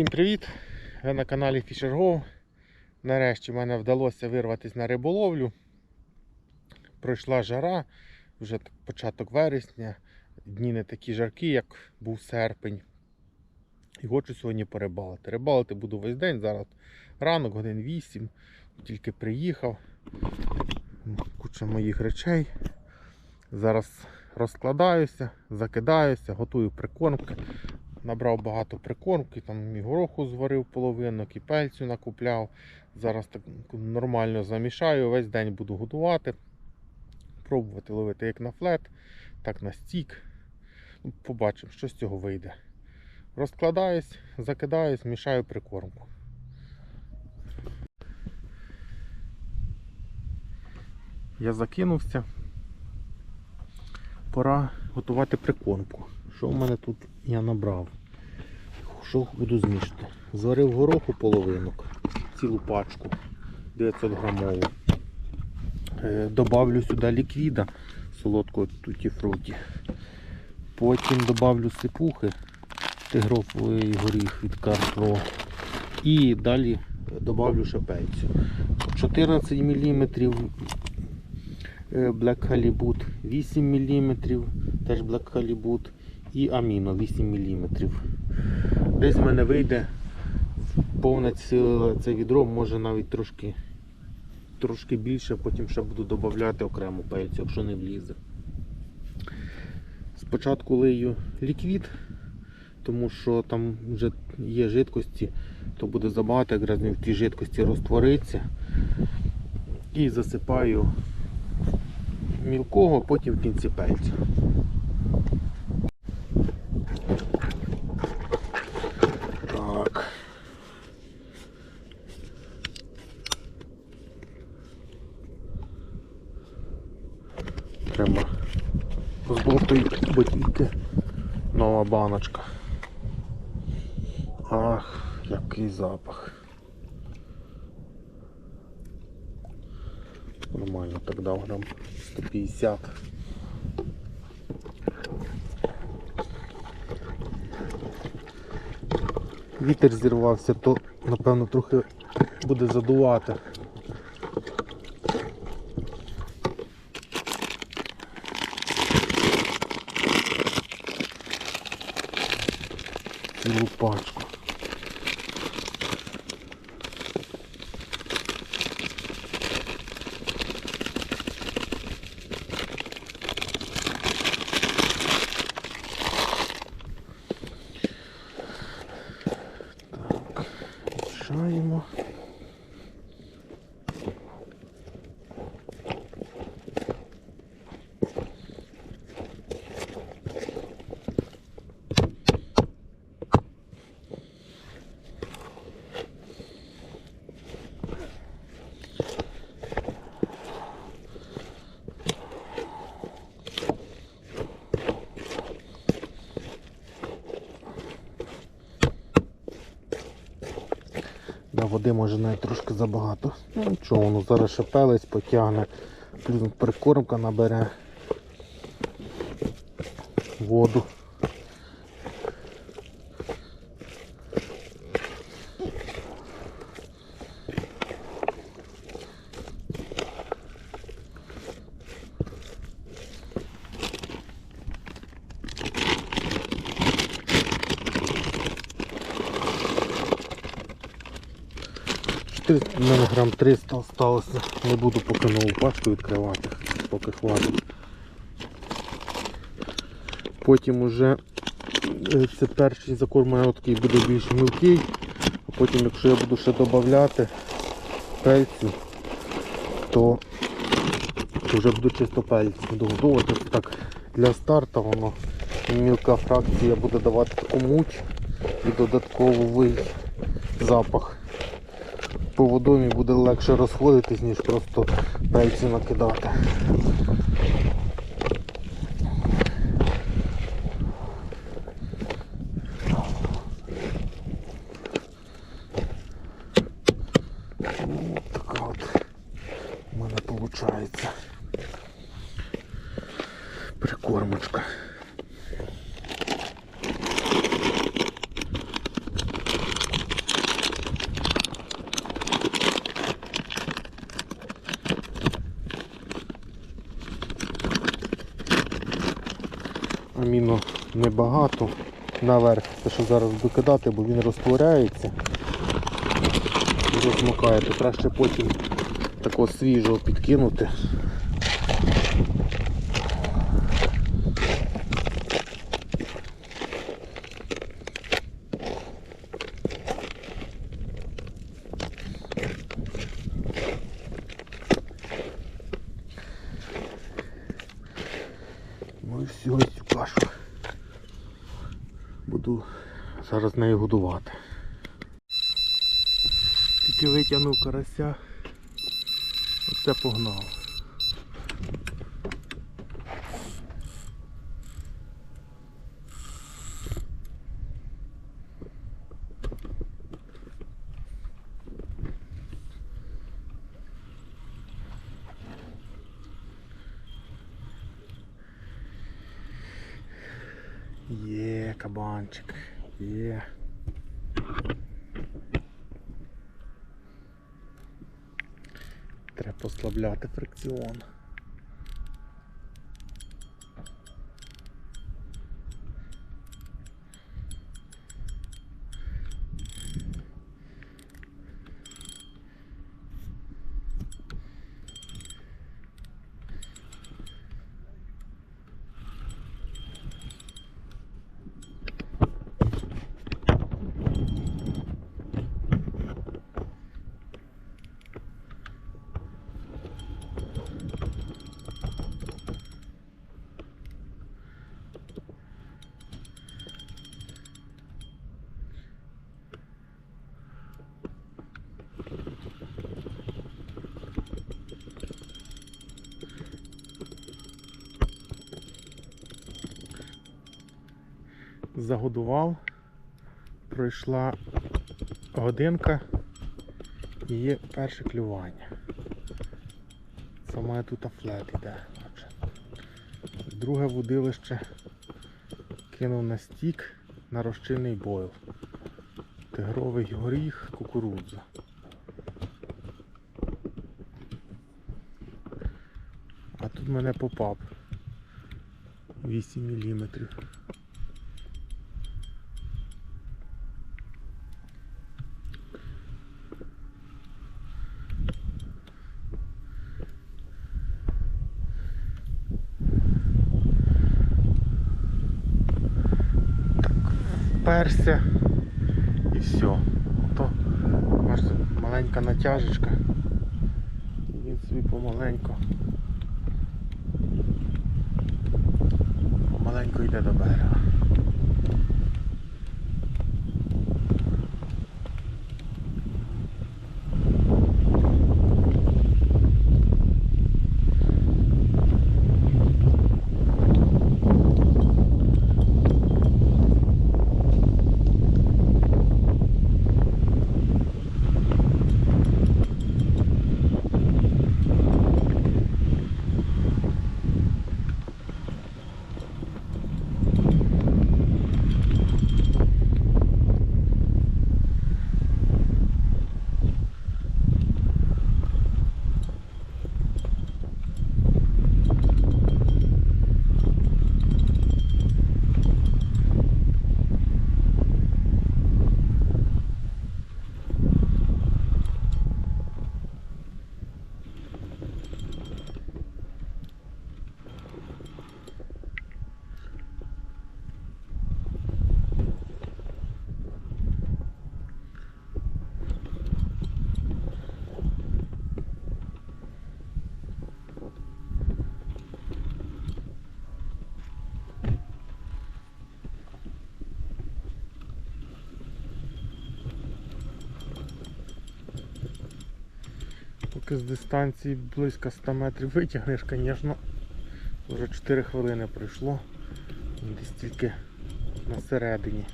Всім привіт! Ви на каналі Fisher Go. Нарешті мене вдалося вирватися на риболовлю. Пройшла жара, вже початок вересня, дні не такі жаркі, як був серпень. І хочу сьогодні порибалити. Рибалити буду весь день, зараз ранок, годин 8, тільки приїхав. Куча моїх речей. Зараз розкладаюся, закидаюся, готую прикормки. Набрав багато прикормки, там і гороху зварив половину, і пельцю накупляв. Зараз так нормально замішаю, весь день буду годувати, пробувати ловити як на флет, так на стік. Ну, Побачимо, що з цього вийде. Розкладаюсь, закидаюсь, мішаю прикормку. Я закинувся. Пора готувати прикормку. Що в мене тут я набрав? Що буду змішати? Зварив гороху половинок, цілу пачку 900 грамову. Е, добавлю сюди ліквіда солодкого туті-фруті. Потім добавлю сипухи, тигровий горіх від Карпро. І далі добавлю шапельцю. 14 мм Black Halibut 8 мм, теж Black Halibut і Аміно 8 мм. Десь в мене вийде повне це, це відро, може навіть трошки трошки більше, потім ще буду додати окрему пельцю, якщо не влізе. Спочатку лию ліквід, тому що там вже є жидкості, то буде забагато, якраз в тій жидкості розтвориться. І засипаю мілкого, потім в кінці пельцю. Так. Треба збовтують ботинки. Нова баночка. Ах, який запах. Нормально так дав грам 150. Вітер зірвався, то напевно трохи буде задувати. Цілу пачку. Так, мішаємо. Да, може навіть трошки забагато. Ну нічого, воно зараз шепелець, потягне, плюс прикормка набере воду. У мене грам 300 осталося. Не буду поки нову пачку відкривати, поки хватить. Потім уже е, це перший закорм у такий буде більш мілкий, а потім якщо я буду ще додати пельцю, то, то вже буду чисто пельць догодувати. Так для старту воно мілка фракція буде давати таку муть і додатковий запах по водомі буде легше розходитись, ніж просто пельці накидати. Ну, така от у мене виходить прикормочка. Заміну небагато наверх, те, що зараз викидати, бо він розтворяється. І розмокає, то краще потім такого свіжого підкинути. Цю кашу буду зараз нею годувати. Тільки витягнув карася, оце погнав. Є, кабанчик, є. Треба послабляти фрикціон. Загодував. Пройшла годинка і є перше клювання. Саме тут флет іде. Друге вудилище кинув на стік на розчинний бойл. Тигровий горіх, кукурудза. А тут мене попав 8 міліметрів. Вперся і все. Ото маленька натяжечка. Він собі помаленьку. Помаленьку йде до берега. Поки з дистанції близько 100 метрів витягнеш, звісно, вже 4 хвилини пройшло. Десь тільки на середині.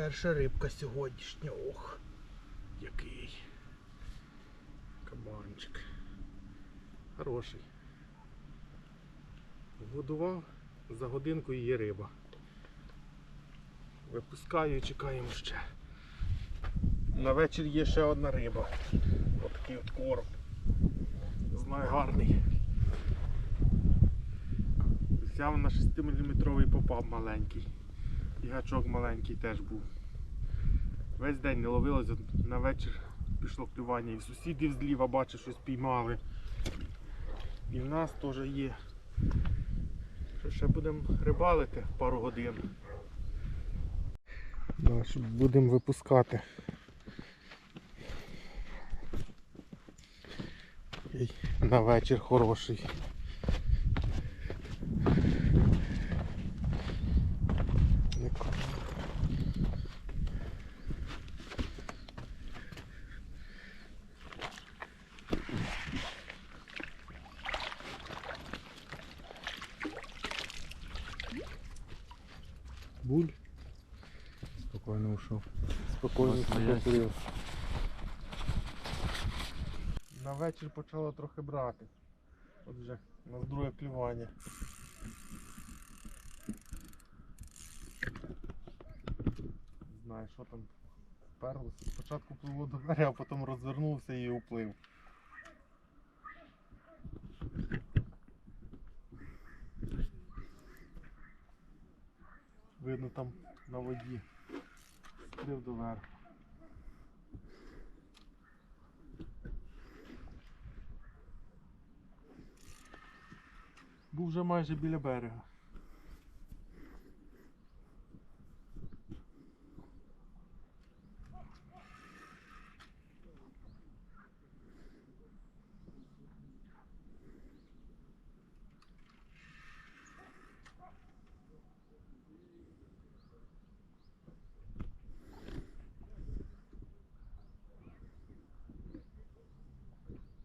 Перша рибка сьогоднішня. Ох, який. Кабанчик. Хороший. Годував, за годинку є риба. Випускаю і чекаємо ще. На вечір є ще одна риба. Отакий от короб. Знаю гарний. Взяв на 6-мм попав маленький. І гачок маленький теж був. Весь день не ловилось, на вечір пішло клювання. І в сусідів зліва бачу, щось піймали. І в нас теж є. Що ще будемо рибалити пару годин. Будемо випускати. На вечір хороший. На вечір почало трохи брати. От вже у нас друге клювання. Не знаю, що там вперлося. Спочатку пливло до берега, а потім розвернувся і уплив. Видно там на воді. Скрив доверху. Був вже майже біля берега.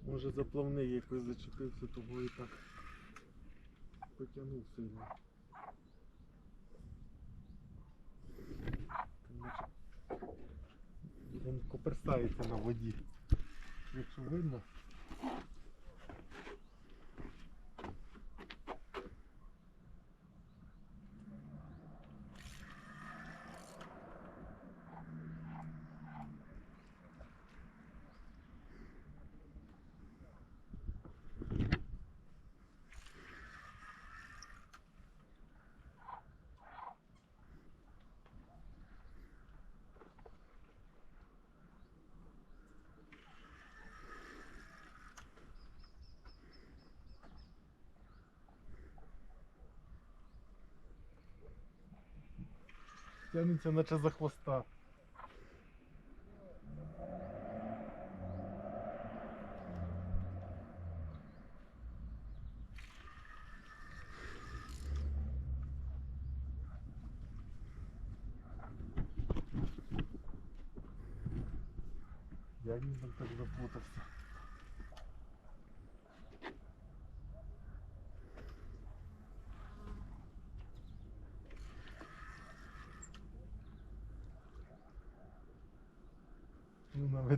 Може заплавний якось зачепився, того і так потягнув сильно. Він коперсається на воді. Якщо видно. Тянеться наче за хвоста. Як він там так запутався?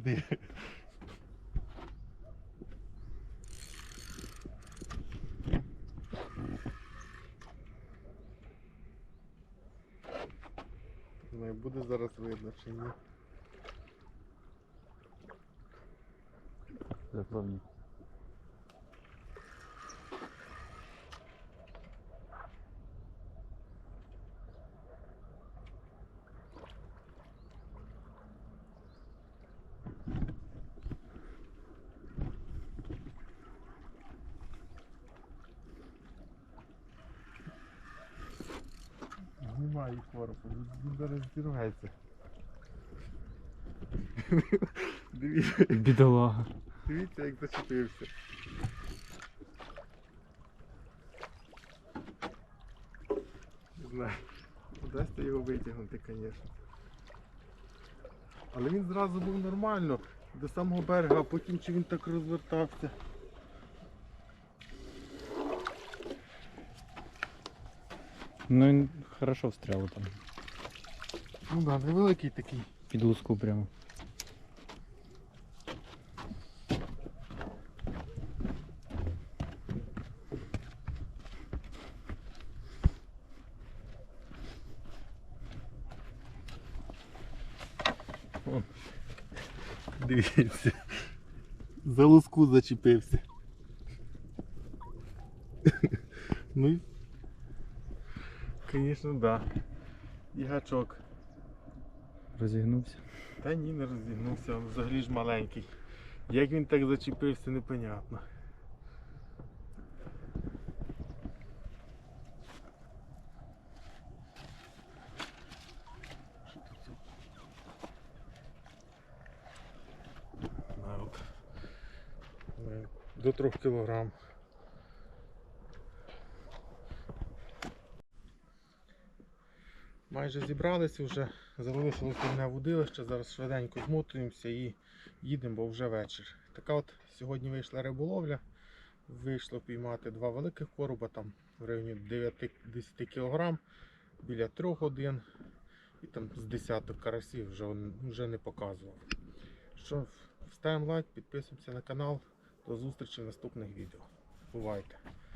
Ну. Не буде зараз видно чи ні. Заплавник. Корпус, він зараз зірветься. Дивіться, Бедолага. дивіться, як зачепився. Не знаю, вдасться його витягнути, звісно. Але він зразу був нормально до самого берега, а потім чи він так розвертався. Ну, хорошо встрял там. Ну да, невеликий такий. Під луску прямо. Дивіться. За луску зачепився. ну і. Звісно, да. І гачок. Розігнувся. Та ні, не розігнувся, він взагалі ж маленький. Як він так зачепився, непонятно. До 3 кілограм. Майже зібралися вже, залишилось одне вудилище, зараз швиденько змотуємося і їдемо, бо вже вечір. Така от сьогодні вийшла риболовля. Вийшло піймати два великих короба, там в районі 9-10 кг, біля 3 годин. І там з десяток карасів вже, вже не показував. Що, ставимо лайк, підписуємося на канал. До зустрічі в наступних відео. Бувайте!